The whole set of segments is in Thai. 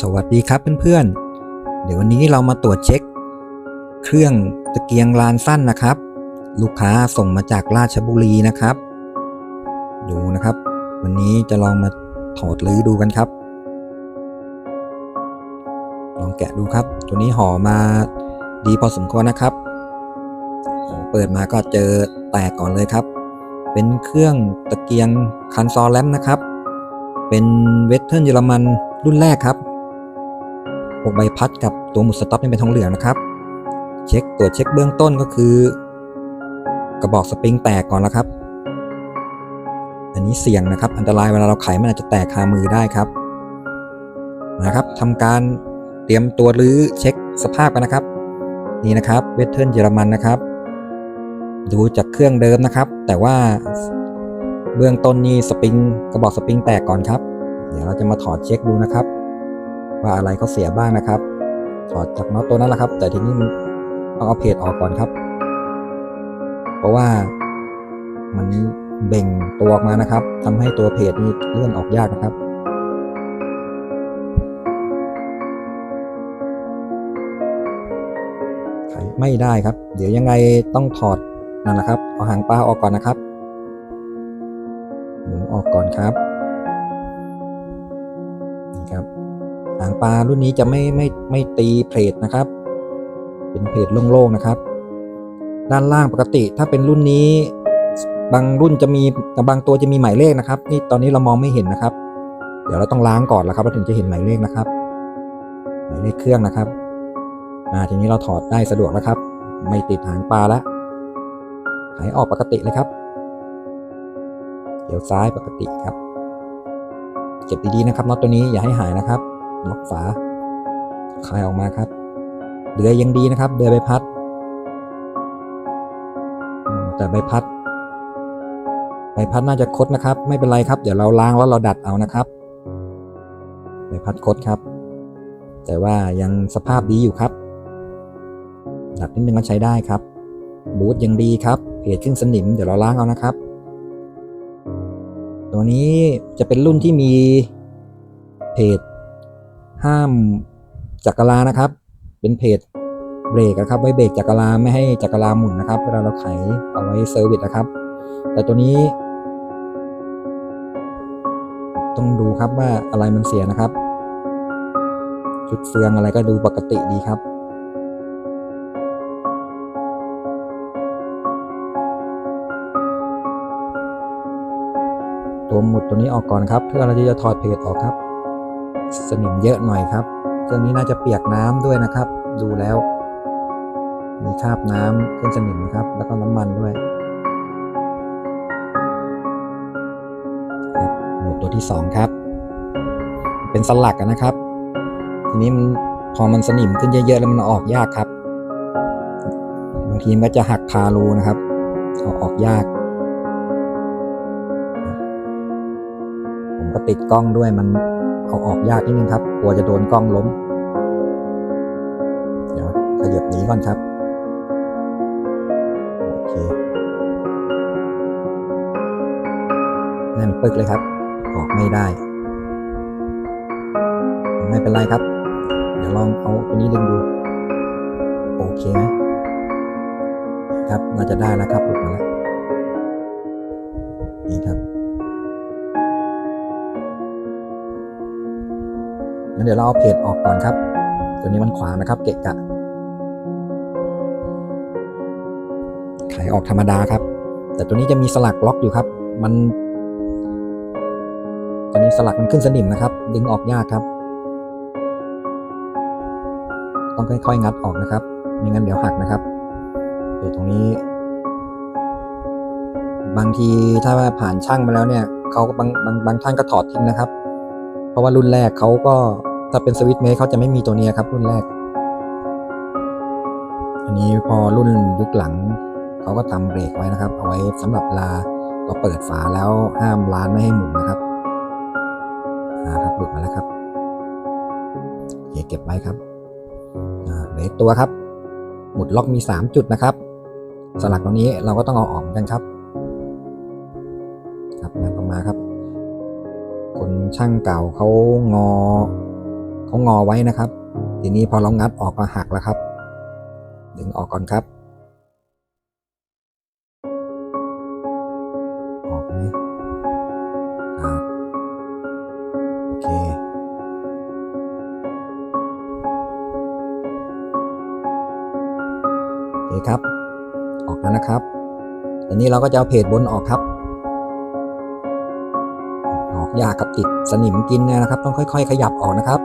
สวัสดีครับเพื่อนๆ เดี๋ยววันนี้เรามาตรวจเช็ค เครื่องตะเกียงลานสั้นนะครับ ลูกค้าส่งมาจากราชบุรีนะครับ ดูนะครับ วันนี้จะลองมาถอดรื้อดูกันครับ ลองแกะดูครับ ตัวนี้ห่อมาดีพอสมควรนะครับ เปิดมาก็เจอแตกก่อนเลยครับ เป็นเครื่องตะเกียงคันซอแลมนะครับ เป็นเวสเทิร์นเยอรมันรุ่นแรกครับ พวกใบพัดกับตัวหมุดสต็อปนี่เป็นทองเหลืองนะครับ เช็คตรวจเช็คเบื้องต้นก็คือ กระบอกสปริงแตกก่อนแล้วครับ อันนี้เสี่ยงนะครับ อันตรายเวลาเราไขมันอาจจะแตกคามือได้ครับนะครับทำการเตรียมตัวรื้อเช็คสภาพกันนะครับ นี่นะครับเวสเทิร์นเยอรมันนะครับ ดูจากเครื่องเดิมนะครับ แต่ว่าเบื้องต้นนี่สปริงกระบอกสปริงแตกก่อนครับ เดี๋ยวเราจะมาถอดเช็คดูนะครับ ว่าอะไรเขาเสียบ้างนะครับถอดจากน็อตตัวนั้นแหละครับ แต่ทีนี้มันต้องเอาเพจออกก่อนครับ เพราะว่ามันเบ่งตัวออกมานะครับทำให้ตัวเพจนี้เลื่อนออกยากนะครับไขไม่ได้ครับ เดี๋ยวยังไงต้องถอดนั่นแหละครับ เอาหางปลาออกก่อนนะครับหมุนออกก่อนครับางปลารุ่นนี้จะไม่ไม่ไม่ตีเพลทนะครับ เป็นเพลทโล่งๆนะครับ ด้านล่างปกติถ้าเป็นรุ่นนี้บางรุ่นจะมีแต่บางตัวจะมีหมายเลขนะครับ นี่ตอนนี้เรามองไม่เห็นนะครับ เดี๋ยวเราต้องล้างก่อนแล้วครับเราถึงจะเห็นหมายเลขนะครับ หมายเลขเครื่องนะครับอ่าทีนี้เราถอดได้สะดวกแล้วครับ ไม่ติดหางปลาแล้วหายออกปกติเลยครับเดี๋ยวซ้ายปกติครับ เก็บดีๆนะครับน็อตตัวนี้อย่าให้หายนะครับ ล็อกฝาคลายออกมาครับเดือยังดีนะครับ เดือใบพัด แต่ใบพัด ใบพัดน่าจะคดนะครับ ไม่เป็นไรครับ เดี๋ยวเราล้างแล้วเราดัดเอานะครับ ใบพัดคดครับ แต่ว่ายังสภาพดีอยู่ครับ ดัดนิดนึงก็ใช้ได้ครับ บูทยังดีครับ เพจขึ้นสนิมเดี๋ยวเราล้างเอานะครับ ตัวนี้จะเป็นรุ่นที่มีเพจ ห้ามจักรลานะครับ เป็นเพจเบรกนะครับ ไว้เบรกจักรลาไม่ให้จักรลาหมุนนะครับ เวลาเราไขเอาไว้เซอร์วิสนะครับ แต่ตัวนี้ ต้องดูครับว่าอะไรมันเสียนะครับชุดเฟืองอะไรก็ดูปกติดีครับตัวหมุดตัวนี้ออกก่อนครับเพื่อเราจะถอดเพจออกครับ สนิมเยอะหน่อยครับ เครื่องนี้น่าจะเปียกน้ำด้วยนะครับ ดูแล้ว มีคราบน้ำเครื่องสนิมนะครับ แล้วก็น้ำมันด้วยครับหมุดตัวที่สองครับ เป็นสลักนะครับ ทีนี้มันพอมันสนิมขึ้นเยอะๆแล้วมันอออกยากครับ บางทีมันก็จะหักคารูนะครับเอาออกยาก ก็ติดกล้องด้วยมันเอาออกยากนิดนึงครับกลัวจะโดนกล้องล้ม เดี๋ยวขยับหนีก่อนครับ โอเคแน่นปึกเลยครับ ออกไม่ได้ ไม่เป็นไรครับ เดี๋ยวลองเอาตัวนี้ดึงดู โอเคไหมครับน่าจะได้แล้วครับหลุดมาแล้วนี่ครับ งั้นเดี๋ยวเราเอาเพจออกก่อนครับ ตัวนี้มันขวางนะครับ เกะกะไขออกธรรมดาครับ แต่ตัวนี้จะมีสลักล็อกอยู่ครับ มันตัวนี้สลักมันขึ้นสนิมนะครับ ดึงออกยากครับ ต้องค่อยๆงัดออกนะครับไม่งั้นเดี๋ยวหักนะครับเดี๋ยวตรงนี้ บางทีถ้าผ่านช่างมาแล้วเนี่ยเขาบางบางบางท่านก็ถอดทิ้งนะครับ เพราะว่ารุ่นแรกเขาก็ถ้าเป็นสวิตช์เมคเขาจะไม่มีตัวนี้ครับรุ่นแรก อันนี้พอรุ่นยุคหลังเขาก็ทำเบรกไว้นะครับ เอาไว้สำหรับเวลาเราเปิดฝาแล้วห้ามร้านไม่ให้หมุนนะครับอ่าครับหลุดมาแล้วครับเเก็บไว้ครับอ่าเหลืออกตัวครับ หมุดล็อกมี 3 จุดนะครับสลักตรงนี้เราก็ต้องเอาออกกันครับ ครับ ช่างเก่าเขางอเขางอไว้นะครับ ทีนี้พอเรางัดออกก็หักแล้วครับ ดึงออกก่อนครับ ออกไหมโอเค โอเคครับ ออกแล้วนะครับตอนนี้เราก็จะเอาเพจบนออกครับ ออกยากับติดสนิมกินนะครับ ต้องค่อย ๆ ขยับออกนะครับ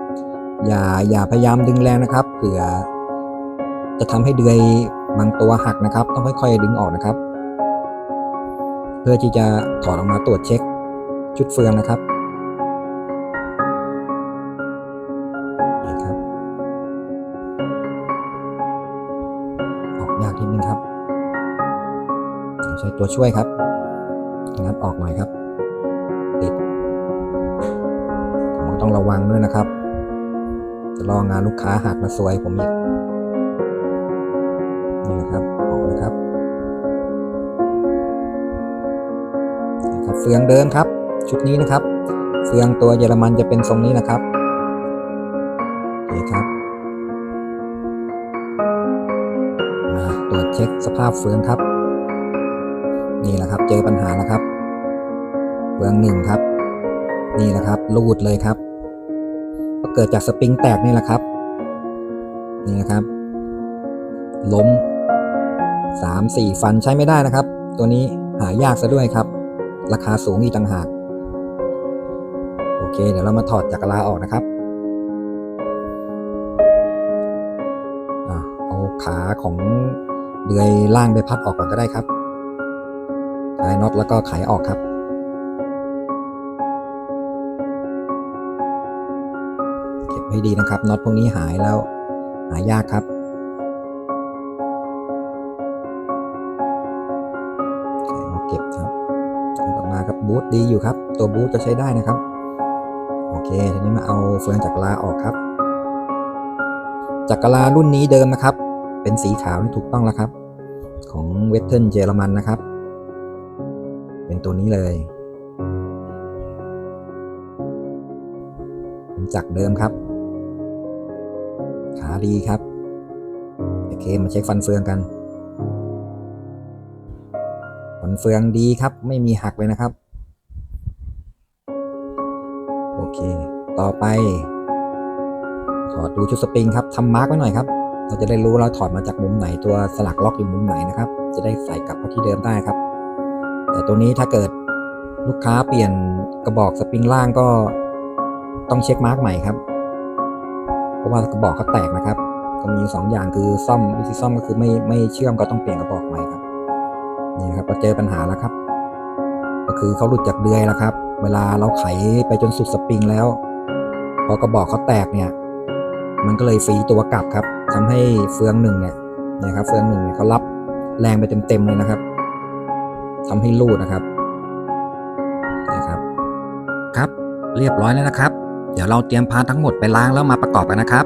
อย่าอย่าพยายามดึงแรงนะครับเผื่อจะทำให้เดือยบางตัวหักนะครับ ต้องค่อย ๆ ดึงออกนะครับ เพื่อที่จะถอดออกมาตรวจเช็คชุดเฟืองนะครับนี่ครับ ออกยากนิดนึงครับต้องใช้ตัวช่วยครับงัดออกหน่อยครับ ต้องระวังด้วยนะครับ จะรองานลูกค้าหักมาซวยผมอีกนี่นะครับออกนะครับนะครับเฟืองเดิมครับ ชุดนี้นะครับ เฟืองตัวเยอรมันจะเป็นทรงนี้นะครับโอเคครับมาตรวจเช็คสภาพเฟืองครับ นี่แหละครับเจอปัญหาแล้วครับเฟืองหนึ่งครับ นี่แหละครับ รูดเลยครับ ก็เกิดจากสปริงแตกนี่แหละครับ นี่นะครับ ล้มสามสี่ฟันใช้ไม่ได้นะครับ ตัวนี้หายากซะด้วยครับ ราคาสูงอีกต่างหาก โอเค เดี๋ยวเรามาถอดจักรลาออกนะครับอเอาขาของเดือยล่างไปพัดออกก่อนก็ได้ครับคลายน็อตแล้วก็ไขออกครับ ให้ดีนะครับน็อตพวกนี้หายแล้ว หายากครับเอาเก็บครับออกมาครับบูทดีอยู่ครับ ตัวบูทจะใช้ได้นะครับ โอเคทีนี้มาเอาเฟืองจักรลาออกครับ จักรลารุ่นนี้เดิมนะครับ เป็นสีขาวที่ถูกต้องแล้วครับ ของเวสเทิร์นเยอรมันนะครับ เป็นตัวนี้เลยเป็นจักรเดิมครับาดีครับโอเคมาเช็คฟันเฟืองกันฟันเฟืองดีครับ ไม่มีหักเลยนะครับ โอเค ต่อไป ถอดดูชุดสปริงครับทำมาร์กไว้หน่อยครับ เราจะได้รู้เราถอดมาจากมุมไหนตัวสลักล็อกอยู่มุมไหนนะครับ จะได้ใส่กลับเข้าที่เดิมได้ครับ แต่ตัวนี้ถ้าเกิดลูกค้าเปลี่ยนกระบอกสปริงล่างก็ต้องเช็คมาร์กใหม่ครับ เพราะว่ากระบอกเขาแตกนะครับ ก็มีสองอย่างคือซ่อมวิธีซ่อมก็คือไม่ไม่เชื่อมก็ต้องเปลี่ยนกระบอกใหม่ครับนี่ครับเราเจอปัญหาแล้วครับ ก็คือเขาหลุดจากเดือยแล้วครับ เวลาเราไขไปจนสุดสปริงแล้ว พอกระบอกเขาแตกเนี่ย มันก็เลยฟีตัวกลับครับทำให้เฟืองหนึ่งเนี่ยนี่ครับเฟืองหนึ่งเนี่ยเขารับแรงไปเต็มๆเลยนะครับทำให้รูดนะครับนะครับ ครับเรียบร้อยแล้วนะครับ เดี๋ยวเราเตรียมพานทั้งหมดไปล้างแล้วมาประกอบกันนะครับ